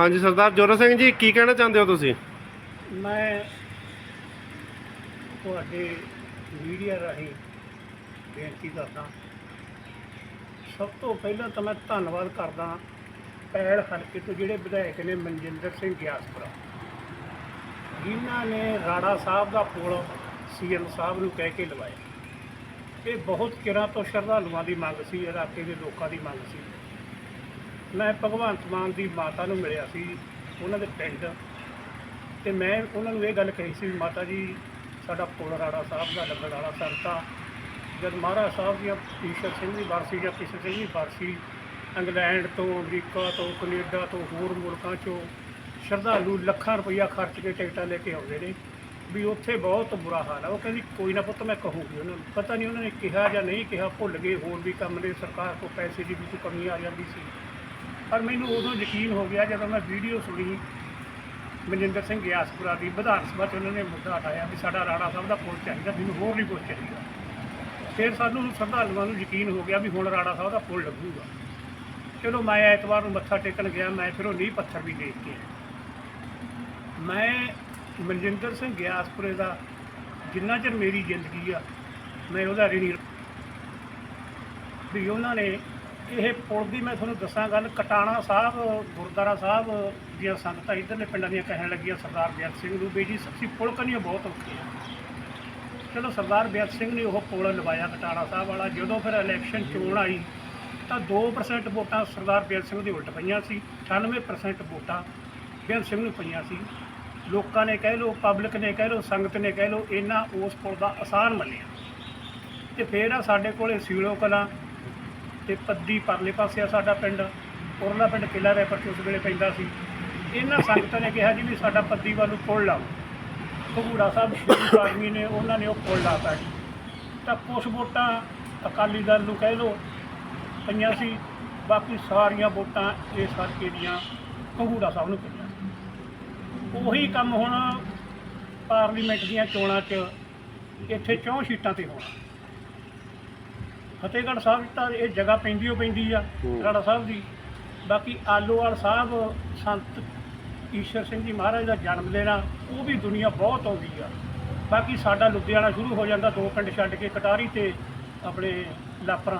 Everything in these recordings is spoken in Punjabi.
ਹਾਂਜੀ, ਸਰਦਾਰ ਜੋਰਾ ਸਿੰਘ ਜੀ, ਕੀ ਕਹਿਣਾ ਚਾਹੁੰਦੇ ਹੋ ਤੁਸੀਂ? ਮੈਂ ਤੁਹਾਡੇ ਮੀਡੀਆ ਰਾਹੀਂ ਬੇਨਤੀ ਕਰਦਾ ਸਭ ਤੋਂ ਪਹਿਲਾਂ ਤਾਂ ਮੈਂ ਧੰਨਵਾਦ ਕਰਦਾ ਪੈੜ ਹਲਕੇ ਤੋਂ ਜਿਹੜੇ ਵਿਧਾਇਕ ਨੇ ਮਨਜਿੰਦਰ ਸਿੰਘ ਗਿਆਸਪੁਰਾ। ਜਿਨ੍ਹਾਂ ਨੇ ਰਾੜਾ ਸਾਹਿਬ ਦਾ ਪੁਲ ਸੀਐਮ ਸਾਹਿਬ ਨੂੰ ਕਹਿ ਕੇ ਲਵਾਇਆ। ਇਹ ਬਹੁਤ ਕਿਰਾਂ ਤੋਂ ਸ਼ਰਧਾਲੂਆਂ ਦੀ ਮੰਗ ਸੀ, ਇਲਾਕੇ ਦੇ ਲੋਕਾਂ ਦੀ ਮੰਗ ਸੀ। ਮੈਂ ਭਗਵੰਤ ਮਾਨ ਦੀ ਮਾਤਾ ਨੂੰ ਮਿਲਿਆ ਸੀ ਉਹਨਾਂ ਦੇ ਪਿੰਡ। ਤੇ ਮੈਂ ਉਹਨਾਂ ਨੂੰ ਇਹ ਗੱਲ ਕਹੀ ਸੀ ਵੀ ਮਾਤਾ ਜੀ, ਸਾਡਾ ਪੁਲ ਰਾੜਾ ਸਾਹਿਬ ਦਾ ਲੱਗਣ ਵਾਲਾ ਸਰਤਾ ਜਦ ਮਹਾਰਾਜ ਸਾਹਿਬ ਦੀਆਂ ਈਸ਼ਰ ਸਿੰਘ ਦੀ ਬਰਸੀ ਜਾਂ ਕਿਸੇ ਸਿੰਘ ਦੀ ਬਰਸੀ ਇੰਗਲੈਂਡ ਤੋਂ, ਅਮਰੀਕਾ ਤੋਂ, ਕੈਨੇਡਾ ਤੋਂ, ਹੋਰ ਮੁਲਕਾਂ ਚੋਂ ਸ਼ਰਧਾਲੂ ਲੱਖਾਂ ਰੁਪਈਆ ਖਰਚ ਕੇ ਟਿਕਟਾਂ ਲੈ ਕੇ ਆਉਂਦੇ ਨੇ ਵੀ ਉੱਥੇ ਬਹੁਤ ਬੁਰਾ ਹਾਲ ਆ। ਉਹ ਕਹਿੰਦੀ, ਕੋਈ ਨਾ ਪੁੱਤ, ਮੈਂ ਕਹੂੰਗੀ ਉਹਨਾਂ ਨੂੰ। ਪਤਾ ਨਹੀਂ ਉਹਨਾਂ ਨੇ ਕਿਹਾ ਜਾਂ ਨਹੀਂ ਕਿਹਾ, ਭੁੱਲ ਗਏ, ਹੋਰ ਵੀ ਕੰਮ ਨੇ, ਸਰਕਾਰ ਕੋਲ ਪੈਸੇ ਦੀ ਵੀ ਕੋਈ ਕਮੀ ਆ ਜਾਂਦੀ ਸੀ। ਪਰ ਮੈਨੂੰ ਉਦੋਂ ਯਕੀਨ ਹੋ ਗਿਆ ਜਦੋਂ ਮੈਂ ਵੀਡੀਓ ਸੁਣੀ। ਮਨਜਿੰਦਰ ਸਿੰਘ ਗਿਆਸਪੁਰਾ ਦੀ ਵਿਧਾਨ ਸਭਾ 'ਚ ਉਹਨਾਂ ਨੇ ਮੁੱਦਾ ਉਠਾਇਆ ਵੀ ਸਾਡਾ ਰਾਣਾ ਸਾਹਿਬ ਦਾ ਪੁਲ ਚਾਹੀਦਾ, ਮੈਨੂੰ ਹੋਰ ਨਹੀਂ ਕੁਝ ਚਾਹੀਦਾ। ਫਿਰ ਸਾਨੂੰ ਸ਼ਰਧਾਲੂਆਂ ਨੂੰ ਯਕੀਨ ਹੋ ਗਿਆ ਵੀ ਹੁਣ ਰਾਣਾ ਸਾਹਿਬ ਦਾ ਪੁਲ ਲੱਗੂਗਾ। ਚਲੋ ਮੈਂ ਐਤਵਾਰ ਨੂੰ ਮੱਥਾ ਟੇਕਣ ਗਿਆ, ਮੈਂ ਫਿਰ ਉਹ ਨੀਂਹ ਪੱਥਰ ਵੀ ਦੇਖ ਕੇ ਮੈਂ ਮਨਜਿੰਦਰ ਸਿੰਘ ਗਿਆਸਪੁਰੇ ਦਾ ਜਿੰਨਾ ਚਿਰ ਮੇਰੀ ਜ਼ਿੰਦਗੀ ਆ, ਮੈਂ ਉਹਦਾ ਰਿਣੀ ਵੀ ਉਹਨਾਂ ਨੇ ਇਹ ਪੁਲ ਦੀ ਮੈਂ ਤੁਹਾਨੂੰ ਦੱਸਾਂ ਗੱਲ, ਕਟਾਣਾ ਸਾਹਿਬ, ਗੁਰਦੁਆਰਾ ਸਾਹਿਬ ਦੀਆਂ ਸੰਗਤਾਂ ਇੱਧਰਲੇ ਪਿੰਡਾਂ ਦੀਆਂ ਕਹਿਣ ਲੱਗੀਆਂ, ਸਰਦਾਰ ਬੇਅੰਤ ਸਿੰਘ ਨੂੰ ਵੀ ਜੀ, ਸੱਚੀ ਪੁਲ ਕਨੀਓ ਬਹੁਤ ਔਖੇ ਆ। ਚਲੋ ਸਰਦਾਰ ਬੇਅੰਤ ਸਿੰਘ ਨੇ ਉਹ ਪੁਲ ਲਵਾਇਆ ਕਟਾਣਾ ਸਾਹਿਬ ਵਾਲਾ, ਜਦੋਂ ਫਿਰ ਇਲੈਕਸ਼ਨ ਚੋਣ ਆਈ, ਤਾਂ 2% ਵੋਟਾਂ ਸਰਦਾਰ ਬੇਅੰਤ ਸਿੰਘ ਦੀ ਉਲਟ ਪਈਆਂ ਸੀ 98% ਵੋਟਾਂ ਬੇਅੰਤ ਸਿੰਘ ਨੂੰ ਪਈਆਂ ਸੀ। ਲੋਕਾਂ ਨੇ ਕਹਿ ਲਓ ਪਬਲਿਕ ਨੇ ਕਹਿ ਲਓ, ਸੰਗਤ ਨੇ ਕਹਿ ਲਓ ਇਹਨਾਂ ਉਸ ਪੁਲ ਦਾ ਆਸਾਨ ਮੰਨਿਆ। ਤੇ ਫਿਰ ਆ ਸਾਡੇ ਕੋਲੇ ਸੀਲੋ ਕਲਾਂ ਤੇ ਪੱਦੀ ਪਰਲੇ ਪਾਸੇ ਆ ਸਾਡਾ ਪਿੰਡ, ਉਰਲਾ ਪਿੰਡ ਕਿਲਾ ਰੈਪਰ ਉਸ ਵੇਲੇ ਪੈਂਦਾ ਸੀ। ਇਹਨਾਂ ਸੰਗਤਾਂ ਨੇ ਕਿਹਾ ਜੀ ਵੀ ਸਾਡਾ ਪੱਦੀ ਵੱਲ ਨੂੰ ਪੁਲ ਲਾਓ। ਭਗੂੜਾ ਸਾਹਿਬ ਸ਼ਹੀਦ ਆਦਮੀ ਨੇ ਉਹਨਾਂ ਨੇ ਉਹ ਪੁਲ ਲਾਤਾ ਜੀ। ਤਾਂ ਕੁਛ ਵੋਟਾਂ ਅਕਾਲੀ ਦਲ ਨੂੰ ਕਹਿ ਲਓ ਪਈਆਂ ਸੀ, ਬਾਕੀ ਸਾਰੀਆਂ ਵੋਟਾਂ ਇਸ ਹਲਕੇ ਦੀਆਂ ਭਗੂੜਾ ਸਾਹਿਬ ਨੂੰ ਪਈਆਂ ਉਹੀ ਕੰਮ ਹੁਣ ਪਾਰਲੀਮੈਂਟ ਦੀਆਂ ਚੋਣਾਂ 'ਚ ਇੱਥੇ ਚੌਂ ਸੀਟਾਂ ਤੇ ਹੋਣਾ। ਫਤਿਹਗੜ੍ਹ ਸਾਹਿਬ ਤਾਂ ਇਹ ਜਗ੍ਹਾ ਪੈਂਦੀ ਓ ਪੈਂਦੀ ਆ ਹੂੰ। ਰਾੜਾ ਸਾਹਿਬ ਦੀ। ਬਾਕੀ ਆਲੋਵਾਲ ਸਾਹਿਬ ਸੰਤ ਈਸ਼ਰ ਸਿੰਘ ਜੀ ਮਹਾਰਾਜ ਦਾ ਜਨਮ ਦਿਨ ਆ ਉਹ ਵੀ ਦੁਨੀਆ ਬਹੁਤ ਆਉਂਦੀ ਆ। ਬਾਕੀ ਸਾਡਾ ਲੁਧਿਆਣਾ ਸ਼ੁਰੂ ਹੋ ਜਾਂਦਾ ਦੋ ਪਿੰਡ ਛੱਡ ਕੇ ਕਟਾਰੀ ਤੇ ਆਪਣੇ ਲਾਪਰਾਂ।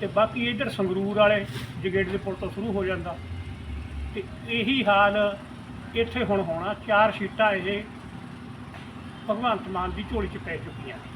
ਤੇ ਬਾਕੀ ਇੱਧਰ ਸੰਗਰੂਰ ਵਾਲੇ ਜਗੇੜ ਦੇ ਪੁਲ ਤੋਂ ਸ਼ੁਰੂ ਹੋ ਜਾਂਦਾ। ਤੇ ਇਹੀ ਹਾਲ ਇੱਥੇ ਹੁਣ ਹੋਣਾ ਚਾਰ ਸੀਟਾਂ ਇਹ ਭਗਵੰਤ ਮਾਨ ਦੀ ਝੋਲੀ 'ਚ ਪੈ ਚੁੱਕੀਆਂ ਨੇ।